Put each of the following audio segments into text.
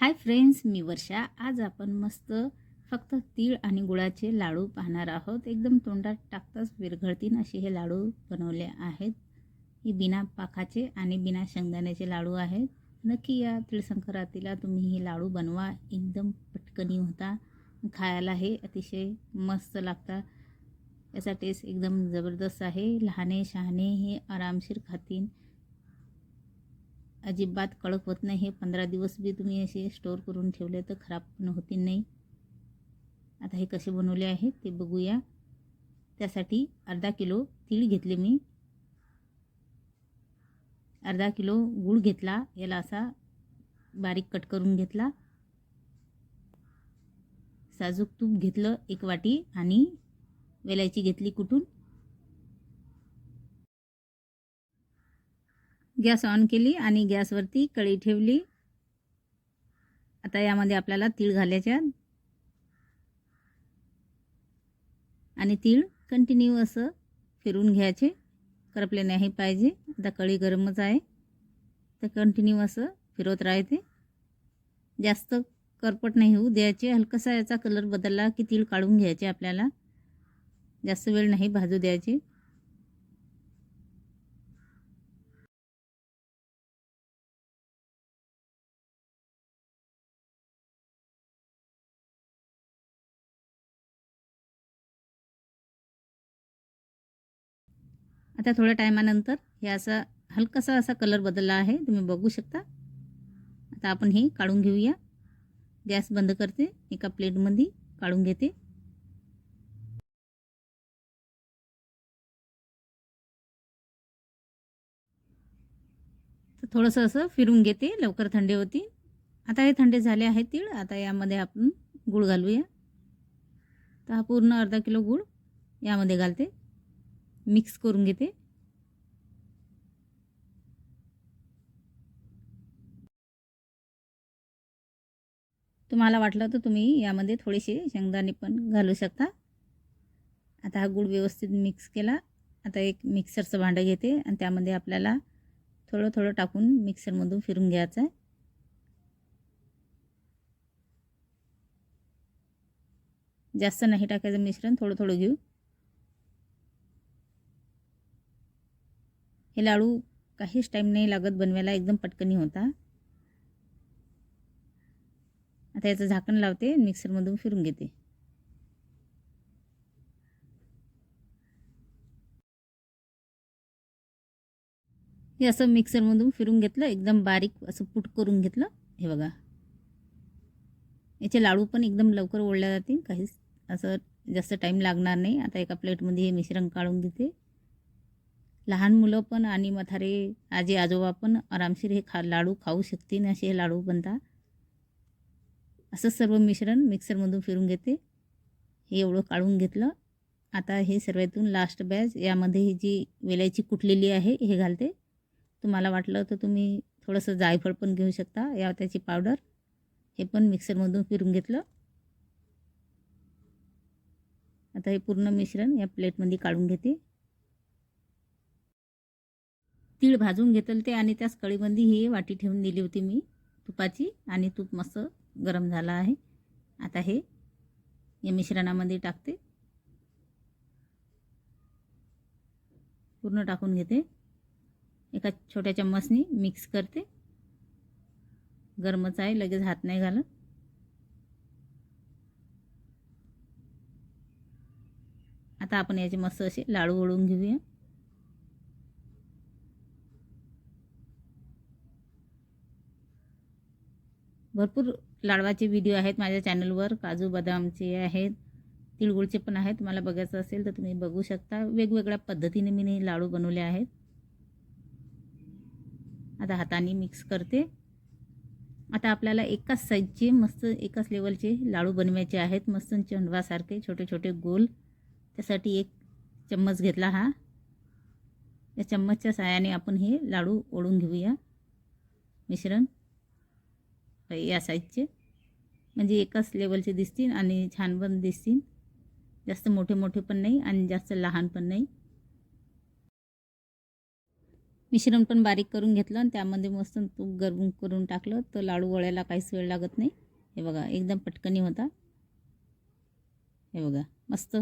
Hi friends मी वर्षा. आज आपण मस्त फक्त तीळ आणि गुळाचे लाडू पाहणार आहोत. एकदम तोंडात टाकताच विरघळतीन असे हे लाडू बनवले आहेत. ही बिना पाखाचे आणि बिना शेंगदाण्याचे लाडू आहेत. नक्की या तिळसंक्रांतीला तुम्ही हे लाडू बनवा. एकदम पटकनी होता. खायला हे अतिशय मस्त लागतात याचा टेस्ट एकदम जबरदस्त आहे. लहाने शहाणे हे आरामशीर खातील. अजिबात कडक होत नाही. हे पंधरा दिवस बी तुम्ही असे स्टोअर करून ठेवले तर खराब पण होतील नाही. आता हे कसे बनवले आहे ते बघूया. त्यासाठी अर्धा किलो तीळ घेतले मी. अर्धा किलो गूळ घेतला. याला असा बारीक कट करून घेतला. साजूक तूप घेतलं एक वाटी आणि वेलायची घेतली कुठून? गॅस ऑन केली आणि गॅसवरती कळी ठेवली. आता यामध्ये आपल्याला तीळ घालायच्या आणि तीळ कंटिन्यू असं फिरून घ्यायचे. करपले नाही पाहिजे. आता कळी गरमच आहे. तर कंटिन्यू असं फिरवत राहते. जास्त करपट नाही होऊ द्यायचे. हलकासा याचा कलर बदलला की तीळ काढून घ्यायचे आपल्याला. जास्त वेळ नाही भाजू द्यायचे. आता थोड्या टायमानंतर हे असा हलकासा असा कलर बदलला आहे. तुम्ही बघू शकता. आता आपण हे काढून घेऊया. गॅस बंद करते. एका प्लेटमध्ये काढून घेते. तर थोडंसं असं फिरून घेते लवकर थंडे होती आता हे थंडे झाले आहेत तीळ. आता यामध्ये आपण गूळ घालूया. तर हा पूर्ण अर्धा किलो गूळ यामध्ये घालते. मिक्स करून घेते. तुम्हाला वाटलं तर तुम्ही यामध्ये थोडेसे शेंगदाणे पण घालू शकता. आता हा गूळ व्यवस्थित मिक्स केला. आता एक मिक्सरचं भांडं घेते आणि त्यामध्ये आपल्याला थोडं थोडं टाकून मिक्सरमधून फिरून घ्यायचं आहे. जास्त नाही टाकायचं मिश्रण थोडं थोडं घेऊ. हे लाडू काहीच टाईम नाही लागत बनवायला एकदम पटकनी होता. आता याचं झाकण लावते मिक्सरमधून फिरून घेते. हे असं मिक्सरमधून फिरून घेतलं एकदम बारीक असं पुट करून घेतलं. हे बघा. याचे लाडू पण एकदम लवकर ओढल्या जातील काहीच असं जास्त टाईम लागणार नाही. आता एका प्लेटमध्ये हे मिश्रण काढून घेते. लहान मुलं पण आणि म्हातारे आजी आजोबा पण आरामशीर हे खा लाडू खाऊ शकतील असे हे लाडू बनतात असं सर्व मिश्रण मिक्सरमधून फिरून घेते. हे एवढं काढून घेतलं. आता हे सर्वातून लास्ट बॅच यामध्ये ही जी वेलायची कुटलेली आहे हे घालते. तुम्हाला वाटलं तर तुम्ही थोडंसं जायफळ पण घेऊ शकता या त्याची पावडर हे पण मिक्सरमधून फिरून घेतलं. आता हे पूर्ण मिश्रण या प्लेटमध्ये काढून घेते. तीळ भाजून घेतलं ते आणि त्याच कळीबंदी ही वाटी ठेवून दिली होती मी तुपाची आणि तूप मस्त गरम झाला आहे. आता हे या मिश्रणामध्ये टाकते. पूर्ण टाकून घेते. एका छोट्या चम्मचनी मिक्स करते. गरमच आहे लगेच हात नाही घालत. आता आपण याचे मस्त असे लाडू ओळून घेऊया. भरपूर लाडवाचे व्हिडिओ आहेत माझ्या चॅनलवर काजू बदामचे आहेत तिळगुळचे पण आहेत. तुम्हाला बघायचं असेल तर तुम्ही बघू शकता. वेगवेगळ्या पद्धतीने मी लाडू बनवले आहेत. आता हाताने मिक्स करते. आता आपल्याला एकाच साईजचे मस्त एकाच लेवलचे लाडू बनवायचे आहेत. मस्त चंडवासारखे छोटे छोटे गोल. त्यासाठी एक चम्मच घेतला हा. या चम्मचच्या साहाय्याने आपण हे लाडू ओढून घेऊया. मिश्रण. या साईजचे म्हणजे एकाच लेवलचे दिसतील आणि छान पण दिसतील. जास्त मोठे मोठे पण नाही आणि जास्त लहान पण नाही. मिश्रण पण बारीक करून घेतलं आणि त्यामध्ये मस्त तूप गरम करून टाकलं. तर लाडू वळायला काहीच वेळ लागत नाही. हे बघा एकदम पटकनी होता. हे बघा मस्त.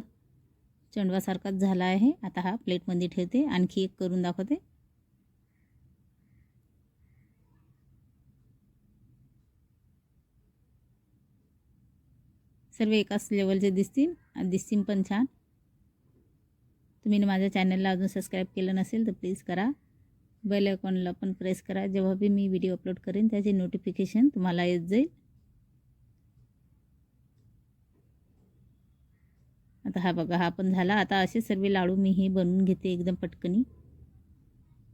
चंडवासारखाच झाला आहे. आता हा प्लेटमध्ये ठेवते. आणखी एक करून दाखवते. सर्व एकाच लेवलचे दिसतील आणि दिसतील पण छान. तुम्ही माझ्या चॅनलला अजून सबस्क्राईब केलं नसेल तर प्लीज करा. बेल आयकॉनला पण प्रेस करा. जेव्हा बी मी व्हिडिओ अपलोड करेन त्याचे नोटिफिकेशन तुम्हाला येत जाईल. आता हा बघा हा पण झाला. आता असे सर्व लाडू मी हे बनवून घेते एकदम पटकनी.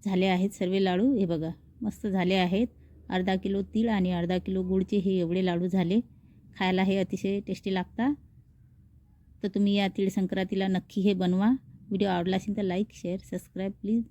झाले आहेत सर्व लाडू. हे बघा मस्त झाले आहेत. अर्धा किलो तीळ आणि अर्धा किलो गुळचे हे एवढे लाडू झाले. खायला हे अतिशय टेस्टी लागतात तर तुम्ही या तिळ संक्रांतीला नक्की हे बनवा. व्हिडिओ आवडला असेल तर लाईक शेअर सबस्क्राईब प्लीज